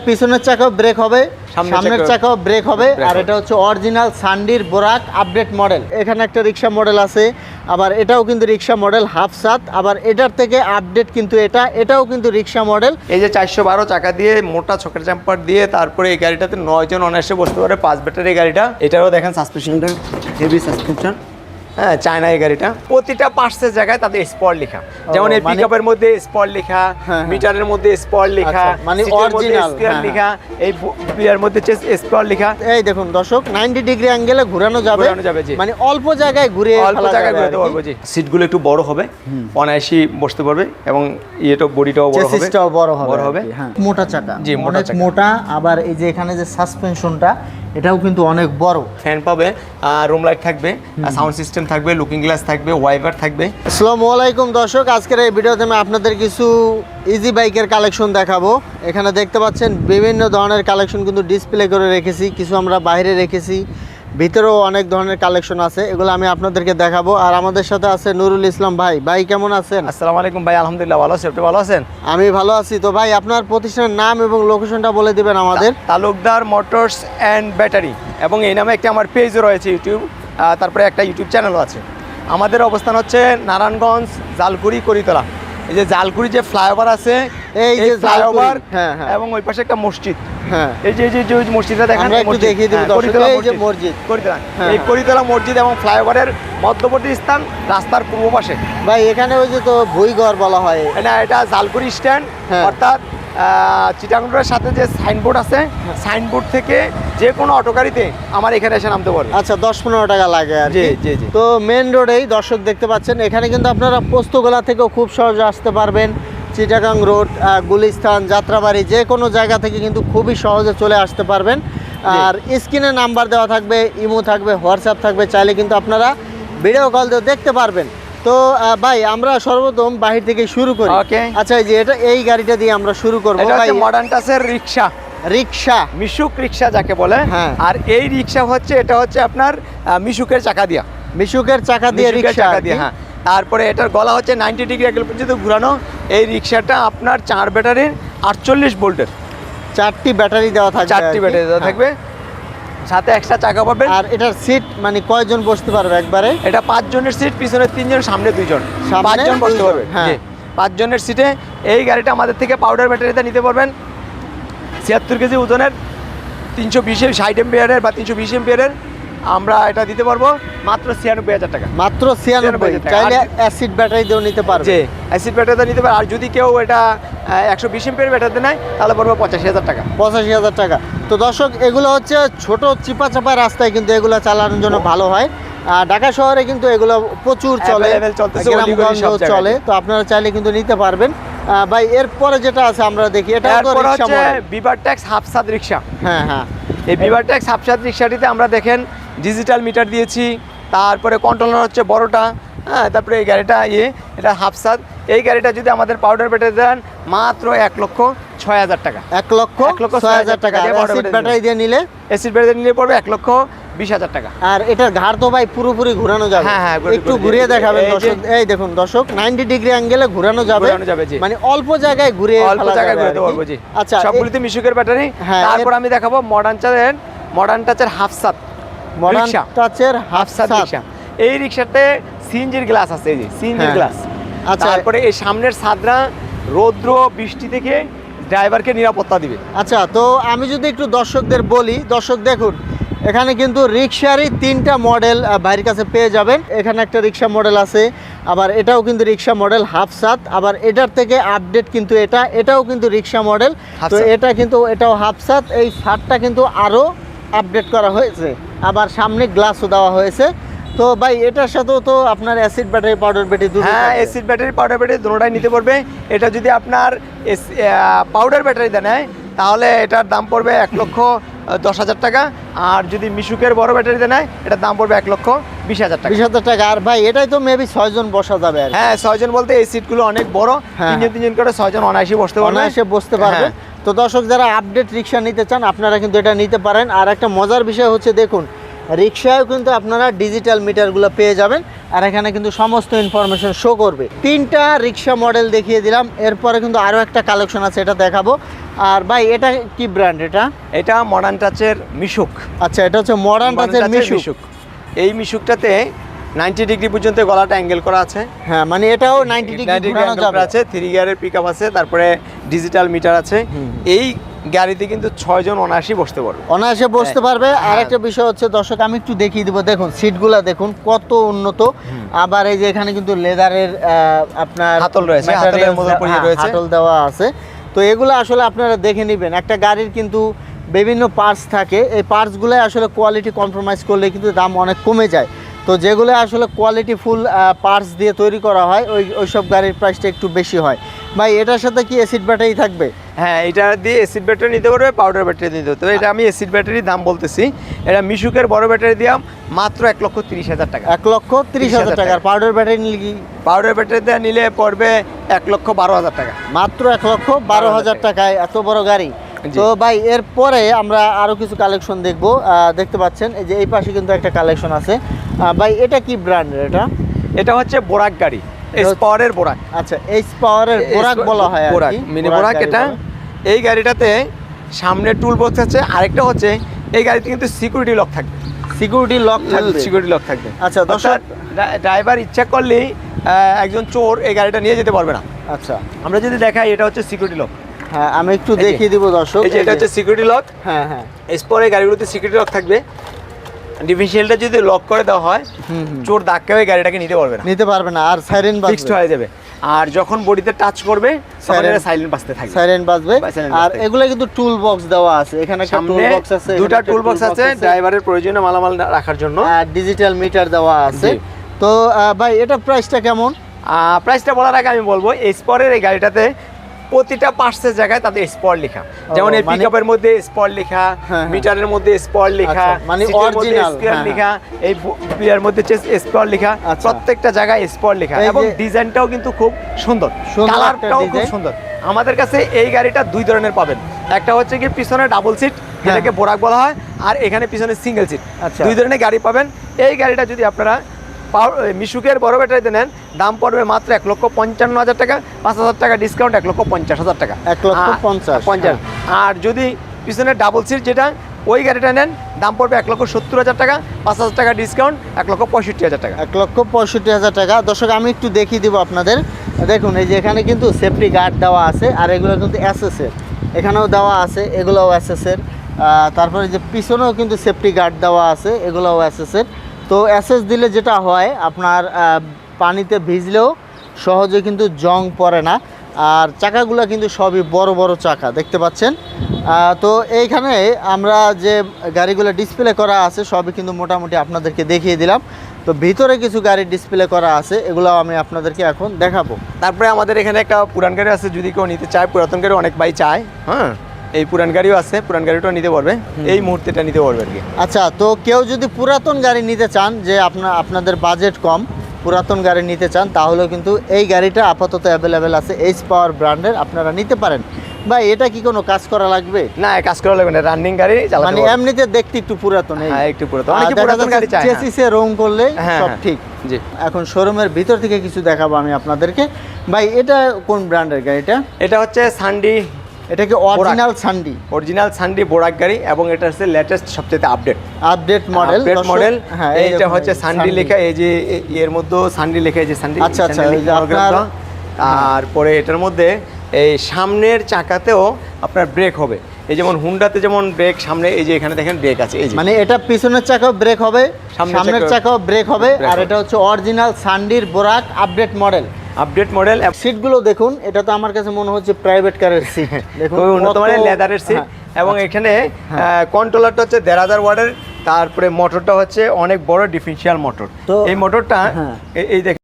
পিছনের চাকাও ব্রেক হবে সামনের চাকাও- ব্রেক হবে আর এটা হচ্ছে অরিজিনাল সান্ডির বোরাক আপডেট মডেল এখানে একটা রিক্সা মডেল আছে আবার এটাও কিন্তু রিক্সা মডেল হাফ সাত আবার এটার থেকে আপডেট কিন্তু এটা এটাও কিন্তু রিক্সা মডেল এই যে চারশো বারো চাকা দিয়ে মোটা ছকের জাম্পার দিয়ে তারপরে এই গাড়িটাতে নয় জন অনায়াসে বসতে পারে পাঁচ ব্যাটারি গাড়িটা। এটারও দেখেন সাসপেনশনটা হেভি সাসপেনশন হ্যাঁ চায়না এই গাড়িটা। প্রতিটা পার্টসের জায়গায় তাদের স্পট লেখা। যেমন এই পিকআপের মধ্যে স্পট লেখা। মিটারের মধ্যে স্পট লেখা মানে হ্যাঁ, লেখা এই বিয়ার মধ্যে স্পট লেখা। এই দেখুন দর্শক নাইনটি ডিগ্রি অ্যাঙ্গেলে ঘোরানো যাবে। ঘোরানো যাবে, জি। মানে অল্প জায়গায় ঘুরে অল্প জায়গায় ঘুরতে পারব জি। সিটগুলো একটু বড় হবে অনায়াসি বসতে পারবে এবং ইয়েটা বডিটাও বড় হবে। চেসিসটাও বড় হবে বড় হবে। হ্যাঁ। মোটা চাকা। জি, মোটা চাকা। মোটা আবার এই যে এখানে যে সাসপেনশনটা এটাও কিন্তু অনেক বড়। ফ্যান পাবে রুম লাইট থাকবে সাউন্ড সিস্টেম থাকবে লুকিং গ্লাস থাকবে ওয়াইপার থাকবে। আসসালামু আলাইকুম দর্শক আজকের এই ভিডিওতে আমি আপনাদের কিছু ইজি বাইকের কালেকশন দেখাবো। এখানে দেখতে পাচ্ছেন বিভিন্ন ধরনের কালেকশন কিন্তু ডিসপ্লে করে রেখেছি কিছু আমরা বাইরে রেখেছি ভিতরেও অনেক ধরনের কালেকশন আছে এগুলো আমি আপনাদেরকে দেখাবো। আর আমাদের সাথে আছে নুরুল ইসলাম ভাই ভাই কেমন আছেন? আসসালামু আলাইকুম ভাই আলহামদুলিল্লাহ ভালো আছি আপনি ভালো আছেন? আমি ভালো আছি। তো ভাই আপনার প্রতিষ্ঠানের নাম এবং লোকেশনটা বলে দিবেন আমাদের। তালুকদার মোটরস অ্যান্ড ব্যাটারি এবং এই নামে একটা আমার পেজও রয়েছে ইউটিউব। তারপরে একটা ইউটিউব চ্যানেলও আছে। আমাদের অবস্থান হচ্ছে নারায়ণগঞ্জ জালকুড়ি করিতলা। এই যে জালকুড়ি যে ফ্লাইওভার আছে এই যে ফ্লাইওভার হ্যাঁ, হ্যাঁ। এবং ওই পাশে একটা মসজিদ। হ্যাঁ। এই যে যে- মসজিদটা দেখেন একটু দেখিয়ে করিতলা এই যে মসজিদ। করিতলা। এই। করিতলা মসজিদ এবং ফ্লাইওভারের মধ্যবর্তী স্থান রাস্তার পূর্ব পাশে। ভাই এখানে ওই যে তো বলা হয়। না এটা জালকুড়ি স্ট্যান্ড। অর্থাৎ সাথে যে সাইনবোর্ড আছে সাইনবোর্ড থেকে যে কোনো অটো গাড়িতে আমার এখানে এসে নামতে পারবে। আচ্ছা দশ পনেরো টাকা লাগে আর জি, জি, জি। তো মেন রোডেই দর্শক দেখতে পাচ্ছেন এখানে কিন্তু আপনারা পোস্তগোলা থেকেও খুব সহজে আসতে পারবেন। চিটাগাং রোড গুলিস্তান যাত্রাবাড়ি যে কোনো জায়গা থেকে কিন্তু খুবই সহজে চলে আসতে পারবেন। আর স্ক্রিনে নাম্বার দেওয়া থাকবে ইমো থাকবে হোয়াটসঅ্যাপ থাকবে চাইলে কিন্তু আপনারা ভিডিও কল দিয়ে দেখতে পারবেন। তো ভাই আমরা সর্বপ্রথম বাহির থেকে শুরু করি. আচ্ছা এই যে এটা এই গাড়িটা দিয়ে আমরা শুরু করব। ভাই মডার্ন টাসের রিক্সা রিক্সা মিশুক রিক্সা যাকে বলে হ্যাঁ। আর এই রিক্সা হচ্ছে এটা হচ্ছে আপনার মিশুকের চাকা দিয়া। মিশুকের চাকা দিয়ে রিক্সা দিয়ে হ্যাঁ। তারপরে এটার গলা হচ্ছে নাইনটি ডিগ্রি অ্যাঙ্গেল পর্যন্ত ঘুরানো। এই রিক্সাটা আপনার চার ব্যাটারির আটচল্লিশ ভোল্টের। চারটি ব্যাটারি দেওয়া থাকবে চারটি ব্যাটারি দেওয়া হ্যাঁ। থাকবে। সাথে এক্সট্রা চাকা পাবেন। আর এটার সিট মানে কয়জন বসতে পারবে একবারে? এটা পাঁচ জনের সিট পিছনে তিনজন সামনে দুইজন। পাঁচজন বসতে পারবে। হ্যাঁ। পাঁচজনের সিটে এই গাড়িটা আমাদের থেকে পাউডার ব্যাটারিতে নিতে পারবেন। ছিয়াত্তর কেজি ওজনের তিনশো বিশ ষাট এমপিয়ারের বা তিনশো বিশ এমপিয়ারের আমরা এটা দিতে পারব মাত্র ছিয়ানব্বই হাজার টাকা। মাত্র ছিয়ানব্বই 96 টাকা। চাইলে অ্যাসিড ব্যাটারি দিয়েও নিতে পারবে। যে অ্যাসিড ব্যাটারিতে নিতে পারে আর যদি কেউ এটা একশো বিশ এমপিয়ার ব্যাটারিতে নেয় তাহলে পড়বে পঁচাশি হাজার টাকা। পঁচাশি হাজার টাকা। তো দর্শক এগুলো হচ্ছে ছোট চিপা চাপা রাস্তায় কিন্তু এগুলো চালানোর জন্য ভালো হয়। আর ঢাকা শহরে কিন্তু এগুলো প্রচুর চলে। চলে। তো আপনারা চাইলে কিন্তু নিতে পারবেন। ভাই এরপরে যেটা আছে আমরা দেখি এটা এরপর হচ্ছে বিবার ট্যাক্স হাফসাদ রিক্সা। হ্যাঁ হ্যাঁ। এই বিভার ট্যাক্স হাফসাদ রিক্সাটিতে আমরা দেখেন ডিজিটাল মিটার দিয়েছি তারপরে কন্ট্রোলার হচ্ছে বড়টা হ্যাঁ তারপরে এই গাড়িটা ইয়ে এটা হাফসাদ। এই গাড়িটা যদি আমাদের পাউডার ব্যাটারি দেন মাত্র এক লক্ষ ছয় হাজার টাকা। এক লক্ষ এক লক্ষ ছয় হাজার টাকা। অ্যাসিড ব্যাটারি দিয়ে নিলে? এসিড ব্যাটারি নিলে পড়বে এক লক্ষ বিশ হাজার টাকা। আর এটার ঘাড় তো ভাই পুরোপুরি ঘোরানো যাবে। হ্যাঁ, হ্যাঁ, একটু ঘুরে- ঘুরিয়ে দেখাবেন এই দর্শক। এই দেখুন দর্শক 90 ডিগ্রি অ্যাঙ্গেলে ঘোরানো যাবে। মানে অল্প জায়গায় ঘুরে অল্প জায়গায় ঘুরে। পারব জি। আচ্ছা সবগুলিতে মিশুকের ব্যাটারি হ্যাঁ, তারপর আমি দেখাবো মডার্ন চাচের মডার্ন টাচের হাফসাদ মডার্ন রিক্সা। টাচের হাফ রিক্সা এই রিক্সাতে সিএনজির গ্লাস আছে এই যে সিএনজির হ্যাঁ। গ্লাস আচ্ছা। তারপরে এই সামনের ছাদরা রৌদ্র বৃষ্টি থেকে ড্রাইভারকে নিরাপত্তা দিবে। আচ্ছা তো আমি যদি একটু দর্শকদের বলি দর্শক দেখুন এখানে কিন্তু রিক্সারই তিনটা মডেল ভাইয়ের কাছে পেয়ে যাবেন। এখানে একটা রিক্সা মডেল আছে আবার এটাও কিন্তু রিক্সা মডেল হাফ সাত আবার এটার থেকে আপডেট কিন্তু এটা এটাও কিন্তু রিক্সা মডেল। তো এটা কিন্তু এটাও হাফ সাত এই সাতটা কিন্তু আরও আপডেট করা হয়েছে। আবার সামনে গ্লাসও দেওয়া হয়েছে। তো ভাই এটার সাথেও তো আপনার অ্যাসিড ব্যাটারি পাউডার ব্যাটারি দুটো হ্যাঁ। এসিড ব্যাটারি পাউডার ব্যাটারি দুটোটাই নিতে পারবে এটা যদি আপনার পাউডার ব্যাটারিতে নেয় তাহলে এটার দাম পড়বে এক লক্ষ দশ হাজার টাকা আর যদি মিশুকের বড় ব্যাটারিতে নেয় এটার দাম পড়বে এক লক্ষ বিশ হাজার টাকা বিশ হাজার টাকা আর ভাই এটাই তো মেবি ছয়জন বসা যাবে আর। হ্যাঁ ছয়জন বলতে এই সিটগুলো অনেক বড় হ্যাঁ, তিনজন। তিনজন করে ছয়জন অনায়াসে বসতে পারবে অনায়াসে বসতে পারবে হ্যাঁ। তো দর্শক যারা আপডেট রিক্সা নিতে চান আপনারা কিন্তু এটা নিতে পারেন আর একটা মজার বিষয় হচ্ছে দেখুন রিক্সায়ও কিন্তু আপনারা ডিজিটাল মিটারগুলো পেয়ে যাবেন আর এখানে কিন্তু সমস্ত ইনফরমেশন শো করবে। তিনটা রিক্সা মডেল দেখিয়ে দিলাম এরপরে কিন্তু আরও একটা কালেকশন আছে এটা দেখাবো। আর ভাই এটা কি ব্র্যান্ড এটা? এটা মডার্ন টাচের মিশুক। আচ্ছা এটা হচ্ছে মডার্ন টাচের মিশুক। এই মিশুকটাতে নাইনটি ডিগ্রি পর্যন্ত গলাটা অ্যাঙ্গেল করা আছে। হ্যাঁ মানে এটাও নাইনটি ডিগ্রি 90 ঘোরানো angle যাবে। করা আছে থ্রি গিয়ারের পিক আছে তারপরে ডিজিটাল মিটার আছে। এই গাড়িতে কিন্তু ছয়জন অনায়াসই বসতে পারবে। অনায়াসে বসতে পারবে। আর হ্যাঁ। একটা বিষয় হচ্ছে দর্শক আমি একটু দেখিয়ে দিব। দেখুন সিটগুলা দেখুন কত উন্নত। আবার এই যে এখানে কিন্তু লেদারের আপনার হাতল রয়েছে, হ্যাঁ, রয়েছে। হাতল দেওয়া আছে। তো এগুলো আসলে আপনারা দেখে নেবেন। একটা গাড়ির কিন্তু বিভিন্ন পার্টস থাকে। এই পার্টসগুলো আসলে কোয়ালিটি কম্প্রোমাইজ করলে কিন্তু দাম অনেক কমে যায়। তো যেগুলো আসলে কোয়ালিটি ফুল পার্টস দিয়ে তৈরি করা হয় ওই ওইসব গাড়ির প্রাইসটা একটু বেশি হয়। ভাই এটার সাথে কি অ্যাসিড ব্যাটারি থাকবে? হ্যাঁ এটা দিয়ে এসিড ব্যাটারি নিতে পারবে পাউডার ব্যাটারি নিতে পারবে এটা আমি এসিড ব্যাটারির দাম বলতেছি। এটা মিশুকের বড় ব্যাটারি দিলাম মাত্র এক লক্ষ তিরিশ হাজার টাকা। এক লক্ষ তিরিশ হাজার টাকার পাউডার ব্যাটারি নিলে কি? পাউডার ব্যাটারি দিয়ে নিলে পড়বে এক লক্ষ বারো হাজার টাকা। মাত্র এক লক্ষ বারো হাজার টাকায় এত বড় গাড়ি। তো ভাই এরপরে আমরা আরও কিছু কালেকশন দেখব। দেখতে পাচ্ছেন এই যে এই পাশে কিন্তু একটা কালেকশন আছে। ভাই এটা কি ব্র্যান্ডের এটা? এটা হচ্ছে বোরাক গাড়ি। হচ্ছে- বোরাক। আচ্ছা এইচ পাওয়ারের বোরাক বলা হয় বোরাক মিনি বোরাক এটা। এই গাড়িটাতে সামনে টুল বক্স আছে আরেকটা হচ্ছে এই গাড়িতে কিন্তু সিকিউরিটি লক থাকবে। সিকিউরিটি লক থাকবে। সিকিউরিটি লক থাকবে। আচ্ছা, দর্শক- ড্রাইভার ইচ্ছা করলেই একজন চোর এই গাড়িটা নিয়ে যেতে পারবে না। আচ্ছা। আমরা যদি দেখাই এটা হচ্ছে সিকিউরিটি লক হ্যাঁ আমি একটু দেখিয়ে দিব দর্শক এটা হচ্ছে সিকিউরিটি লক হ্যাঁ হ্যাঁ। স্পরে গাড়িগুলোতে সিকিউরিটি লক থাকবে। ডিফিশিয়ালটা যদি লক করে দেওয়া হয়। চোর ধাক্কা হয়ে গাড়িটাকে নিতে পারবে না। নিতে পারবে না আর সাইরেন ফিক্সড হয়ে যাবে। আর যখন বডিতে টাচ করবে এটা সাইলেন্ট বাজতে থাকবে। সাইরেন বাজবে। আর। এগুলো কিন্তু টুল বক্স দেওয়া আছে। এখানে একটা টুল বক্স আছে দুটা টুল বক্স আছে ড্রাইভারের প্রয়োজনীয় মালামাল রাখার জন্য। আর ডিজিটাল মিটার দেওয়া আছে। তো ভাই এটা প্রাইসটা কেমন? প্রাইসটা বলার আগে আমি বলব এই স্পরের এই গাড়িটাতে প্রতিটা পার্টসের জায়গায় তাদের স্পট লেখা। যেমন এই মানে- পিকআপের মধ্যে স্পট লেখা হ্যাঁ, হ্যাঁ। মিটারের মধ্যে স্পট লেখা আচ্ছা, মানে মধ্যে original, স্কয়ার হ্যাঁ, লেখা এই বিয়ার মধ্যে স্পট লেখা আচ্ছা। প্রত্যেকটা জায়গায় স্পট লেখা। এবং ডিজাইনটাও কিন্তু খুব সুন্দর। কালারটাও খুব সুন্দর। আমাদের কাছে এই গাড়িটা দুই ধরনের পাবেন। একটা হচ্ছে কি পিছনে ডাবল সিট যেটাকে বোরাক বলা হয় আর এখানে পিছনে সিঙ্গেল সিট আচ্ছা। দুই ধরনের গাড়ি পাবেন। এই গাড়িটা যদি আপনারা মিশুকের বড় ব্যাটারিতে নেন দাম পড়বে মাত্র এক লক্ষ পঞ্চান্ন হাজার টাকা পাঁচ হাজার টাকা ডিসকাউন্ট এক লক্ষ পঞ্চাশ হাজার টাকা। এক লক্ষ পঞ্চাশ, পঞ্চাশ। আর যদি পিছনে ডাবল সিট যেটা ওই গাড়িটা নেন দাম পড়বে এক লক্ষ সত্তর হাজার টাকা পাঁচ হাজার টাকা ডিসকাউন্ট এক লক্ষ পঁয়ষট্টি হাজার টাকা। এক লক্ষ পঁয়ষট্টি হাজার টাকা। দর্শক আমি একটু দেখিয়ে দিব আপনাদের। দেখুন এই যে এখানে কিন্তু সেফটি গার্ড দেওয়া আছে আর এগুলো কিন্তু এসএসের এখানেও দেওয়া আছে এগুলোও এসএসের তারপরে যে পিছনেও কিন্তু সেফটি গার্ড দেওয়া আছে এগুলোও এসএসের তো অ্যাসেস দিলে যেটা হয়, আপনার পানিতে ভিজলেও সহজে কিন্তু জং পড়ে না। আর চাকাগুলো কিন্তু সবই বড় বড় চাকা, দেখতে পাচ্ছেন? তো এইখানে আমরা যে গাড়িগুলো ডিসপ্লে করা আছে, সবই কিন্তু মোটামুটি আপনাদেরকে দেখিয়ে দিলাম। তো ভিতরে কিছু গাড়ির ডিসপ্লে করা আছে এগুলো আমি আপনাদেরকে এখন দেখাবো। তারপরে আমাদের এখানে একটা পুরান গাড়ি আছে, যদি কেউ নিতে চায়, পুরাতন গাড়ি অনেক বাই চায় হ্যাঁ? এই পুরান গাড়িও আছে পুরান গাড়িটাও নিতে পারবে। এই মুহূর্তে এটা নিতে পারবে আর কি। আচ্ছা তো কেউ যদি পুরাতন গাড়ি নিতে চান যে আপনার আপনাদের বাজেট কম পুরাতন গাড়ি নিতে চান তাহলেও কিন্তু এই গাড়িটা আপাতত অ্যাভেলেবেল আছে এইচ পাওয়ার ব্র্যান্ডের আপনারা নিতে পারেন। ভাই এটা কি কোনো কাজ করা লাগবে? না কাজ করা লাগবে না রানিং গাড়ি চালাতে মানে এমনিতে দেখতে একটু পুরাতন এই। হ্যাঁ, একটু পুরাতন। অনেকে পুরাতন গাড়ি চায়। চেসিসে রং করলে হ্যাঁ, সব হ্যাঁ। ঠিক। জি। এখন শোরুমের ভিতর থেকে কিছু দেখাবো আমি আপনাদেরকে। ভাই এটা কোন ব্র্যান্ডের গাড়িটা? এটা হচ্ছে সানডি এটা কি অরিজিনাল সান্ডি অরিজিনাল সানডি বোরাক গাড়ি এবং এটা হচ্ছে লেটেস্ট সবচেয়ে update update model update model হ্যাঁ এই এইটা হচ্ছে সানডি লেখা এই যে এর মধ্যে সানডি লেখা এই যে সানডি আচ্ছা, আচ্ছা, দেওয়া। তারপরে এটার মধ্যে এই সামনের চাকাতেও আপনার ব্রেক হবে। এই যেমন হুন্ডাতে যেমন ব্রেক সামনে এই যে এখানে দেখেন ব্রেক আছে এই মানে এটা পিছনের চাকাও ব্রেক হবে সামনের চাকাও ব্রেক হবে আর এটা হচ্ছে অরিজিনাল সান্ডির বোরাক আপডেট মডেল আপডেট মডেল। সিটগুলো দেখুন এটা তো আমার কাছে মনে হচ্ছে প্রাইভেট কারের সিট দেখুন উন্নত মানের লেদারের সিট হ্যাঁ, এবং এখানে কন্ট্রোলারটা হচ্ছে দেড় হাজার ওয়ার্ডের তারপরে মোটরটা হচ্ছে অনেক বড় ডিফেন্সিয়াল মোটর তো- এই মোটরটা হ্যাঁ। এই- দেখেন।